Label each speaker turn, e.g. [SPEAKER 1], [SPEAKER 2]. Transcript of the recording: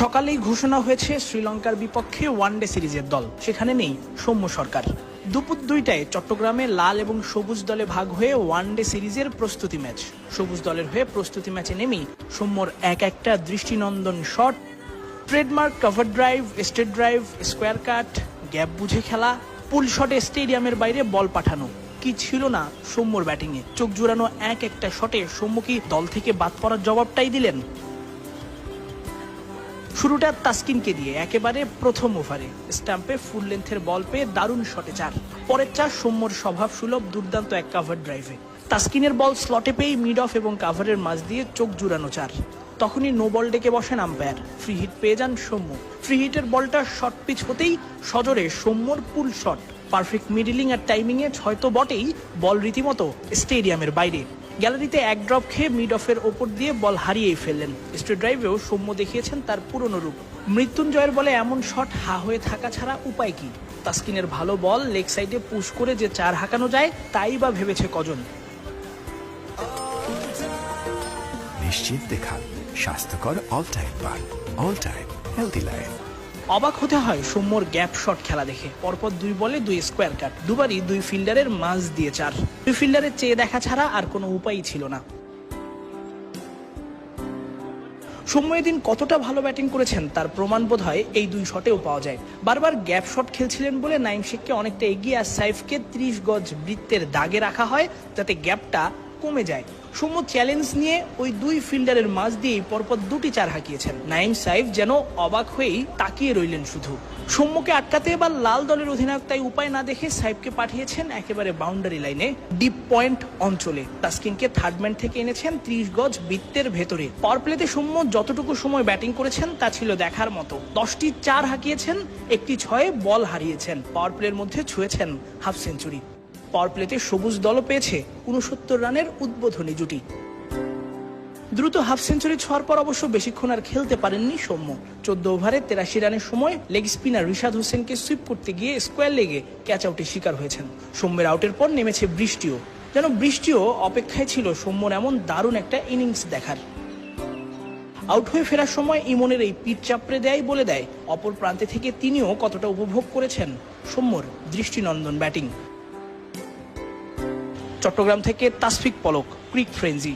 [SPEAKER 1] সকালেই ঘোষণা হয়েছে শ্রীলঙ্কার বিপক্ষে ওয়ানডে সিরিজের দল। সেখানে নেই সৌম্য সরকার। দুপুর দুইটায় চট্টগ্রামে লাল এবং সবুজ দলে ভাগ হয়ে ওয়ানডে সিরিজের প্রস্তুতি ম্যাচ। সবুজ দলের হয়ে প্রস্তুতি ম্যাচে নেমেই সৌম্যর এক একটা দৃষ্টিনন্দন shot, trademark, cover drive, straight drive, square cut, gap বুঝে খেলা, পুল শটে স্টেডিয়ামের বাইরে বল পাঠানো। কি ছিল না সৌম্যর ব্যাটিংয়ে? চোখ জুড়ানো এক একটা শটে সৌম্য কি দল থেকে বাদ পড়ার জবাবটাই দিলেন? শুরুটা তাস্কিনকে দিয়ে, একেবারে প্রথম ওভারে। স্টাম্পে ফুল লেন্থের বল পেয়ে দারুণ শটে চার। পরের চার সৌম্যর স্বভাব সুলভ, দুর্দান্ত এক কাভার ড্রাইভে তাস্কিনের বল স্লটে পেয়ে মিড অফ এবং কাভারের মাঝ দিয়ে চোখ জুড়ানো চার। তখনই নো বল ডেকে বসেন আম্পায়ার ফ্রি হিট পেয়ে যান সৌম্য। ফ্রি হিটের বলটা শর্ট পিচ হতেই সজরে সৌম্যর পুল শট পারফেক্ট মিডিলিং আর টাইমিংয়ে হয়তো বটেই, বল রীতিমতো স্টেডিয়ামের বাইরে। গ্যালারিতে এক ড্রপ খেয়ে মিড অফের ওপর দিয়ে বল হারিয়েই ফেললেন। স্ট্রেট ড্রাইভেও সৌম্য দেখিয়েছেন তার পুরনো রূপ। মৃত্যুঞ্জয়ের বলে এমন শট হা হয়ে থাকা ছাড়া উপায় কি? তাস্কিনের ভালো বল লেগ সাইডে পুশ করে যে চার হাঁকানো যায়, তাই বা ভেবেছে কজন?
[SPEAKER 2] নিশ্চিত খান। স্বাস্থ্যকর অল টাইম পান। অল টাইম হেলদি লাইফ
[SPEAKER 1] অবাক হতে হয় সৌম্যর গ্যাপ শট খেলা দেখে। পরপর দুই বলে দুই স্কোয়ার কাট। দুবারই দুই ফিল্ডারের মাঝ দিয়ে চার। দুই ফিল্ডারের চেয়ে দেখা ছাড়া আর কোনো উপায়ই ছিল না। সৌম্য এদিন কতটা ভালো ব্যাটিং করেছেন তার প্রমাণ বোধ হয় এই দুই শটেও পাওয়া যায়। বারবার গ্যাপ শট খেলছিলেন বলে নাইম শেখকে অনেকটা এগিয়ে আর সাইফকে ত্রিশ গজ বৃত্তের দাগে রাখা হয়, যাতে গ্যাপটা কমে যায়। সৌম্য চ্যালেঞ্জ নিয়ে ওই দুই ফিল্ডারের মাঝ দিয়েই পরপর দুটি চার হাঁকিয়েছেন। নাইম সাইফ যেন অবাক হয়েই তাকিয়ে রইলেন শুধু। সৌম্যকে আটকাতে এবার লাল দলের অধিনায়ক তাই উপায় না দেখে সাইফকে পাঠিয়েছেন একেবারে বাউন্ডারি লাইনে, ডিপ পয়েন্ট অঞ্চলে। তাস্কিনকে থার্ড ম্যান থেকে এনেছেন ত্রিশ গজ বৃত্তের ভেতরে। পাওয়ার প্লেতে সৌম্য যতটুকু সময় ব্যাটিং করেছেন তা ছিল দেখার মতো। দশটি চার হাঁকিয়েছেন, একটি ছয়ে বল হারিয়েছেন। পাওয়ার প্লের মধ্যে ছুঁয়েছেন হাফ সেঞ্চুরি। পাওয়ার প্লেতে সবুজ দলও পেয়েছে উনসত্তর রানের উদ্বোধনী জুটি। দ্রুত হাফ সেঞ্চুরি ছোঁয়ার পর অবশ্য বেশিক্ষণ আর খেলতে পারেননি সৌম্য। চোদ্দ ওভারে তেরাশি রানের সময় লেগ স্পিনার রিশাদ হোসেনকে সুইপ করতে গিয়ে স্কোয়ার লেগে ক্যাচ আউটের শিকার হয়েছেন। সৌম্যের আউটের পর নেমেছে বৃষ্টিও। যেন বৃষ্টিও অপেক্ষায় ছিল সৌম্যর এমন দারুণ একটা ইনিংস দেখার। আউট হয়ে ফেরার সময় ইমনের এই পিঠ চাপড়ে দেয় বলে দেয়। অপর প্রান্তে থেকে তিনিও কতটা উপভোগ করেছেন সৌম্যর দৃষ্টিনন্দন ব্যাটিং। চট্টগ্রাম থেকে তাসফিক পলক ক্রিক ফ্রেঞ্জি